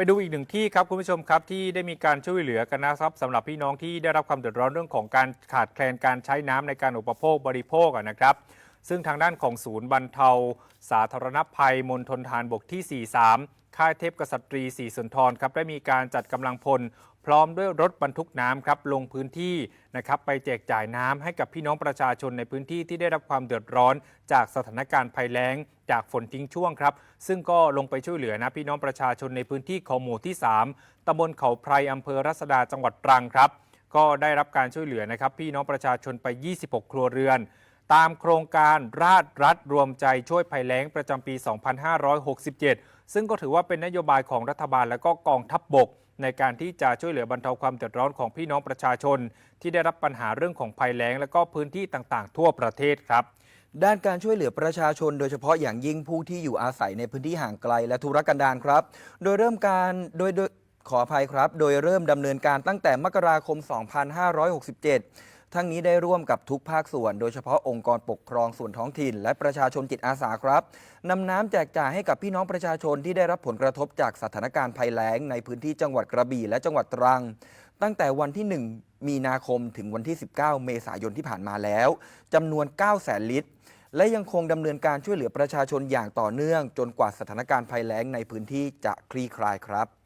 ไปดูอีกหนึ่งที่ครับคุณผู้ชมครับที่ได้มีการช่วยเหลือกันนะครับสำหรับพี่น้องที่ได้รับความเดือดร้อนเรื่องของการขาดแคลนการใช้น้ำในการอุปโภคบริโภคนะครับ ซึ่งทางด้านของศูนย์บรรเทา สาธารณภัยมณฑลทารบกที่ 43 ค่ายเทพกษัตรีศรีสุนทรครับได้มีการจัดกำลังพล พร้อมด้วยรถบรรทุกน้ำครับลงพื้นที่นะครับไปแจกจ่ายน้ำให้กับพี่น้องประชาชนในพื้นที่ที่ได้รับความเดือดร้อน จากสถานการณ์ภัยแล้ง จากฝนทิ้งช่วงครับ ซึ่งก็ลงไปช่วยเหลือนะพี่น้องประชาชนในพื้นที่ของหมู่ที่ 3ตำบลเขาไพรอำเภอรัศดาจังหวัดตรังครับก็ได้รับการช่วยเหลือนะครับพี่น้องประชาชนไป 26 ครัวเรือน ตามโครงการราชรัฐรวมใจช่วยภัยแล้งประจำปี 2567 ซึ่งก็ถือว่าเป็นนโยบายของรัฐบาลและก็กองทัพบบก ในการที่จะช่วยเหลือบรรเทาความเดือดร้อนของพี่น้องประชาชน ที่ได้รับปัญหาเรื่องของภัยแล้ง และก็พื้นที่ต่างๆ ทั่วประเทศครับด้านการช่วยเหลือประชาชน โดยเฉพาะอย่างยิ่งผู้ที่อยู่อาศัยในพื้นที่ห่างไกลและทุรกันดารครับ โดยเริ่มการโดยโดยขออภัยครับ โดยเริ่มดำเนินการตั้งแต่มกราคม 2567 ทั้งนี้ได้ร่วมกับทุกภาคส่วน โดยเฉพาะองค์กรปกครองส่วนท้องถิ่น และประชาชนจิตอาสาครับนำน้ำแจกจ่ายให้กับพี่น้องประชาชนที่ได้รับผลกระทบจากสถานการณ์ภัยแล้งในพื้นที่จังหวัดกระบี่และจังหวัดตรัง ตั้งแต่วันที่ 1 มีนาคมถึงวันที่ 19 เมษายนที่ผ่านมาแล้วจำนวน9 0 0 0 0ลิตร และยังคงดำเนินการช่วยเหลือประชาชนอย่างต่อเนื่อง จนกว่าสถานการณ์ภัยแล้งในพื้นที่จะคลี่คลายครับ